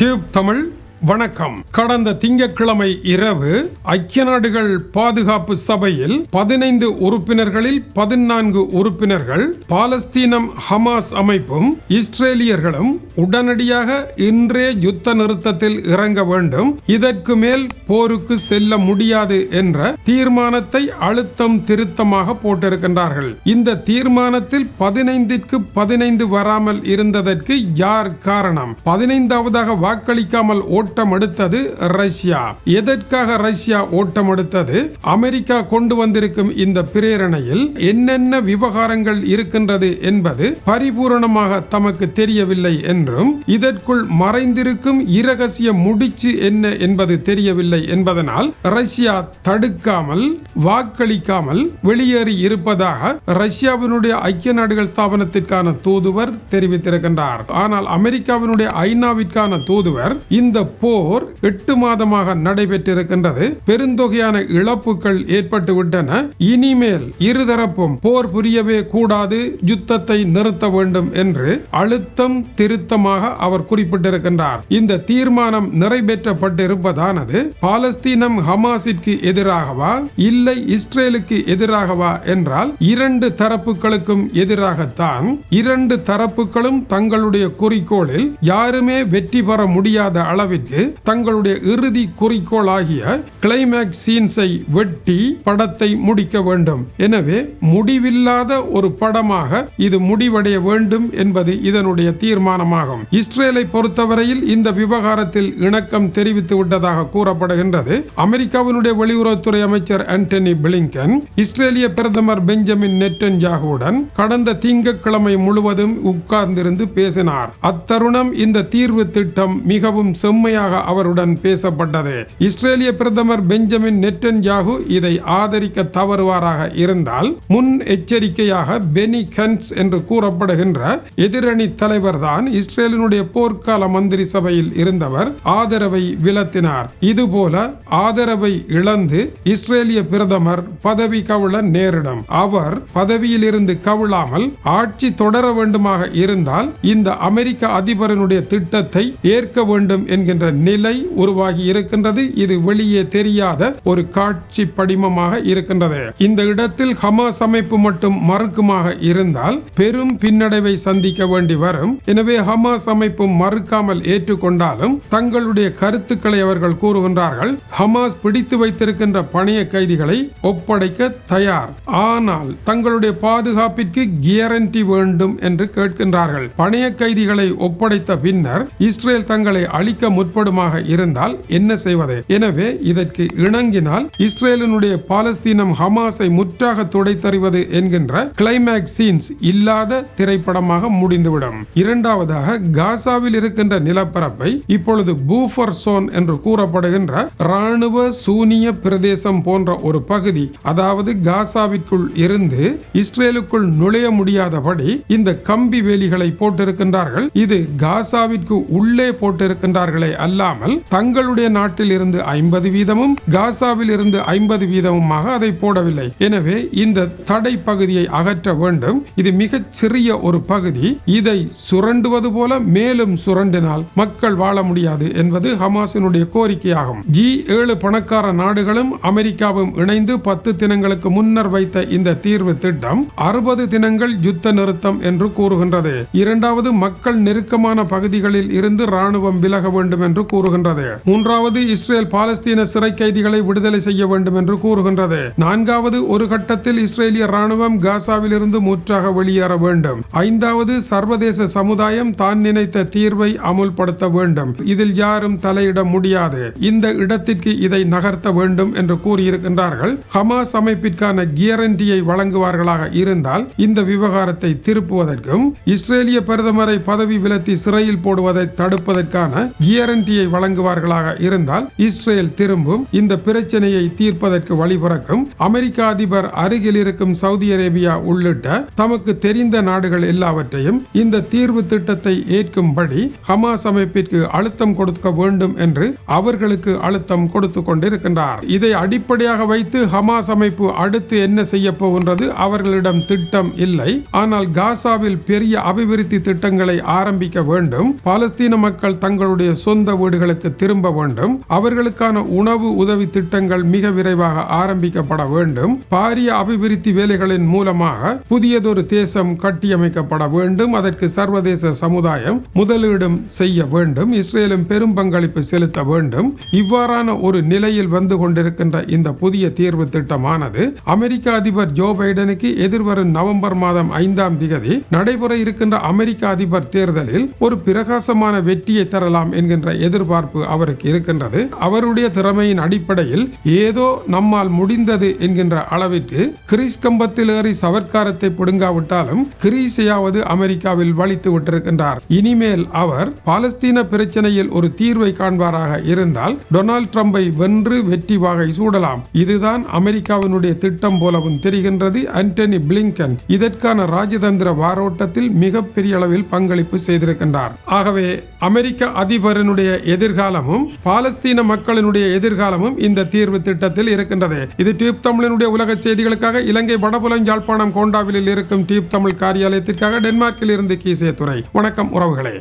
Tube Tamil வணக்கம். கடந்த திங்கட்கிழமை இரவு ஐக்கிய நாடுகள் பாதுகாப்பு சபையில் பதினைந்து உறுப்பினர்களில் பதினான்கு உறுப்பினர்கள் பாலஸ்தீனம் ஹமாஸ் அமைப்பும் இஸ்ரேலியர்களும் உடனடியாக இன்றே யுத்த நிறுத்தத்தில் இறங்க வேண்டும். இதற்கு மேல் போருக்கு செல்ல முடியாது என்ற தீர்மானத்தை அழுத்தம் திருத்தமாக போட்டிருக்கின்றார்கள். இந்த தீர்மானத்தில் பதினைந்திற்கு பதினைந்து வராமல் இருந்ததற்கு யார் காரணம்? பதினைந்தாவதாக வாக்களிக்காமல் ஓட்டம் எடுத்தது ரஷ்யா. எதற்காக ரஷ்யா ஓட்டம் எடுத்தது அமெரிக்கா கொண்டு வந்திருக்கும் இந்த பிரேரணையில் என்னென்ன விவகாரங்கள் இருக்கின்றது என்பது பரிபூரணமாக தமக்கு தெரியவில்லை என்றும் இதற்குள் மறைந்திருக்கும் இரகசிய முடிச்சு என்ன என்பது தெரியவில்லை என்பதனால் ரஷ்யா தடுக்காமல் வாக்களிக்காமல் வெளியேறி இருப்பதாக ரஷ்யாவினுடைய ஐக்கிய நாடுகள் ஸ்தாபனத்திற்கான தூதுவர் தெரிவித்திருக்கின்றார். ஆனால் அமெரிக்காவினுடைய ஐநாவிற்கான தூதுவர் இந்த போர் எட்டு மாதமாக நடைபெற்றிருக்கின்றது. பெருந்தொகையான இழப்புகள் ஏற்பட்டுவிட்டன. இனிமேல் இருதரப்பும் போர் புரியவே கூடாது. யுத்தத்தை நிறுத்த வேண்டும் என்று அழுத்தம் திருத்தமாக அவர் குறிப்பிட்டிருக்கின்றார். இந்த தீர்மானம் நிறைவேற்றப்பட்டிருப்பதானது? பாலஸ்தீனம் ஹமாஸிற்கு எதிராகவா? இல்லை இஸ்ரேலுக்கு எதிராகவா என்றால் இரண்டு தரப்புகளுக்கும் எதிராகத்தான். இரண்டு தரப்புகளும் தங்களுடைய குறிக்கோளில் யாருமே வெற்றி பெற முடியாத அளவிற்கு தங்களுடைய இறுதி குறிக்கோளாகிய கிளைமேக்ஸ் சீன்ஸை வெட்டி படத்தை முடிக்க வேண்டும். எனவே முடிவில்லாத ஒரு படமாக இது முடிவடைய வேண்டும் என்பது இதனுடைய தீர்மானமாகும். இஸ்ரேலை பொறுத்தவரையில் இந்த விவகாரத்தில் இணக்கம் தெரிவித்து விட்டதாக கூறப்படுகின்றது. அமெரிக்காவினுடைய வெளியுறவுத்துறை அமைச்சர் ஆண்டனி பிளிங்கன் இஸ்ரேலிய பிரதமர் பெஞ்சமின் நெட்டன்யாகுவுடன் கடந்த திங்கட்கிழமை முழுவதும் உட்கார்ந்திருந்து பேசினார். அத்தருணம் இந்த தீர்வு திட்டம் மிகவும் செம்மையாக அவருடன் பேசப்பட்டது. இஸ்ரேலிய பிரதமர் பெஞ்சமின் நெட்டன் நெட்டன்யாகு இதை ஆதரிக்க தவறுவாராக இருந்தால் முன் எச்சரிக்கையாக பெனி கன்ஸ் என்று கூறப்படுகின்ற எதிரணி தலைவர் தான் இஸ்ரேலினுடைய போர்க்கால மந்திரி சபையில் இருந்தவர் ஆதரவை விலத்தினார். இதுபோல ஆதரவை இழந்து இஸ்ரேலிய பிரதமர் பதவி கவிழ நேரிடும். அவர் பதவியில் இருந்து கவிழாமல் ஆட்சி தொடர வேண்டுமாக இருந்தால் இந்த அமெரிக்க அதிபரனுடைய திட்டத்தை ஏற்க வேண்டும் என்கின்ற நிலை உருவாகி இருக்கின்றது. இது வெளியே தெரியாத ஒரு காட்சி படிமமாக இருக்கின்றது. இந்த இடத்தில் ஹமாஸ் அமைப்பு மட்டும் மறுக்குமாக இருந்தால் பெரும் பின்னடைவை சந்திக்க வேண்டி வரும். எனவே ஹமாஸ் அமைப்பு மறுக்காமல் ஏற்றுக்கொண்டாலும் தங்களுடைய கருத்துக்களை அவர்கள் கூறுகின்றார்கள். ஹமாஸ் பிடித்து வைத்திருக்கின்ற பணைய கைதிகளை ஒப்படைக்க தயார். ஆனால் தங்களுடைய பாதுகாப்பிற்கு கியரண்டி வேண்டும் என்று கேட்கின்றார்கள். பணைய கைதிகளை ஒப்படைத்த பின்னர் இஸ்ரேல் தங்களை அழிக்க முற்படுமாக இருந்தால் என்ன செய்வது? எனவே இதற்கு இணங்கினால் இஸ்ரேலினுடைய பாலஸ்தீனம் ஹமாஸை முற்றாக துடைத்தறிவது என்கின்ற கிளைமேக்ஸ் சீன்ஸ் இல்லாத திரைப்படமாக முடிந்துவிடும். இரண்டாவதாக காசாவில் இருக்கின்ற நிலப்பரப்பை இப்பொழுது பூஃபர் சோன் என்று கூறப்படுகின்ற ராணுவ சூனிய பிரதேசம் போன்ற ஒரு பகுதி அதாவது காசாவிற்குள் இருந்து இஸ்ரேலுக்குள் நுழைய முடியாதபடி இந்த கம்பி வேலிகளை போட்டிருக்கின்றார்கள். இது காசாவிற்கு உள்ளே போட்டிருக்கின்றார்களே அல்லாமல் தங்களுடைய நாட்டில் இருந்து ஐம்பது வீதமும் காசாவில் இருந்து ஐம்பது வீதமுமாக அதை போடவில்லை. எனவே இந்த தடை பகுதியை அகற்ற வேண்டும். இது மிகச் சிறிய ஒரு பகுதி. இதை சுரண்டுவது போல மேலும் சுரண்டினால் மக்கள் வாழ முடியாது என்பது ஹமாஸினுடைய கோரிக்கையாகும். ஜி ஏழு பணக்கார நாடுகளும் அமெரிக்காவும் இணைந்து பத்து தினங்களுக்கு முன்னர் வைத்த இந்த தீர்வு திட்டம் அறுபது தினங்கள் யுத்த நிறுத்தம் என்று கூறுகின்றது. இரண்டாவது மக்கள் நெருக்கமான பகுதிகளில் இருந்து ராணுவம் விலக வேண்டும் என்று கூறுகின்றது. மூன்றாவது இஸ்ரேல் பாலஸ்தீன சிறை கைதிகளை விடுதலை செய்ய வேண்டும் என்று கூறுகின்றது. நான்காவது ஒரு கட்டத்தில் இஸ்ரேலிய ராணுவம் காசாவில் இருந்து முற்றாக வெளியேற வேண்டும். ஐந்தாவது சர்வதேச சமுதாயம் தான் நினைத்த தீர்வை அமுல்படுத்த வேண்டும். இதில் யாரும் தலையிட முடியாது. இந்த இடத்திற்கு இதை நகர்த்த வேண்டும் என்று கூறியிருக்கின்றார்கள். ஹமாஸ் அமைப்பிற்கான கியரண்டியை வழங்குவார்களாக இருந்தால் இந்த விவகாரத்தை திருப்புவதற்கும் இஸ்ரேலிய பிரதமரை பதவி விலத்தி சிறையில் போடுவதை தடுப்பதற்கான கேரண்டியை வழங்குவார்களாக இருந்தால் இஸ்ரேல் திரும்பும். இந்த பிரச்சனையை தீர்ப்பதற்கு வழிபிறக்கும் அமெரிக்க அதிபர் அருகில் இருக்கும் சவுதி அரேபியா உள்ளிட்ட தமக்கு தெரிந்த நாடுகள் எல்லாவற்றையும் இந்த தீர்வு திட்டத்தை ஏற்கும்படி ஹமாஸ் அமைப்பிற்கு அழுத்தம் கொடுக்க வேண்டும் என்று அவர்களுக்கு அழுத்தம் கொடுத்து கொண்டிருக்கின்றார். இதை அடிப்படையாக வைத்து ஹமாஸ் அமைப்பு அடுத்து என்ன செய்ய போகின்றது அவர்களிடம் திட்டம் இல்லை. ஆனால் காசாவில் பெரிய அபிவிருத்தி திட்டங்களை ஆரம்பிக்க வேண்டும். பாலஸ்தீன மக்கள் தங்களுடைய சொந்த சொந்த வீடுகளுக்கு திரும்ப வேண்டும். அவர்களுக்கான உணவு உதவி திட்டங்கள் மிக விரைவாக ஆரம்பிக்கப்பட வேண்டும். பாரிய அபிவிருத்தி வேலைகளின் மூலமாக புதியதொரு தேசம் கட்டியமைக்கப்பட வேண்டும். அதற்கு சர்வதேச சமுதாயம் முதலீடும் செய்ய வேண்டும். இஸ்ரேலும் பெரும் பங்களிப்பு செலுத்த வேண்டும். இவ்வாறான ஒரு நிலையில் வந்து கொண்டிருக்கின்ற இந்த புதிய தீர்வு திட்டமானது அமெரிக்க அதிபர் ஜோ பைடனுக்கு எதிர்வரும் நவம்பர் மாதம் ஐந்தாம் திகதி நடைபெற இருக்கின்ற அமெரிக்க அதிபர் தேர்தலில் ஒரு பிரகாசமான வெற்றியை தரலாம் என்கின்ற எதிர்பார்ப்பு அவருக்கு இருக்கின்றது. அவருடைய திறமையின் அடிப்படையில் ஏதோ நம்மால் முடிந்தது என்கின்ற அளவிற்கு கிரீஸ் கம்பத்தில் ஏறி சவர்க்காரத்தை பிடுங்காவிட்டாலும் கிரீஸையாவது அமெரிக்காவில் வலித்து விட்டிருக்கின்றார். இனிமேல் அவர் பாலஸ்தீன பிரச்சனையில் ஒரு தீர்வை காண்பாராக இருந்தால் டொனால்ட் ட்ரம்பை வென்று வெற்றி வாகை சூடலாம். இதுதான் அமெரிக்காவினுடைய திட்டம் போலவும் தெரிகின்றது. ஆண்டனி பிளிங்கன் இதற்கான ராஜதந்திர வாரோட்டத்தில் மிகப்பெரிய அளவில் பங்களிப்பு செய்திருக்கின்றார். ஆகவே அமெரிக்க அதிபரனுடைய எதிர்காலமும் பாலஸ்தீன மக்களினுடைய எதிர்காலமும் இந்த தீர்வு திட்டத்தில் இருக்கின்றது. இது டியூப் தமிழினுடைய உலக செய்திகளுக்காக இலங்கை வடபுலம் யாழ்ப்பாணம் கோண்டாவிலில் இருக்கும் டியூப் தமிழ் காரியாலயத்திற்காக டென்மார்க்கில் இருந்து கீசிய துறை வணக்கம் உறவுகளே.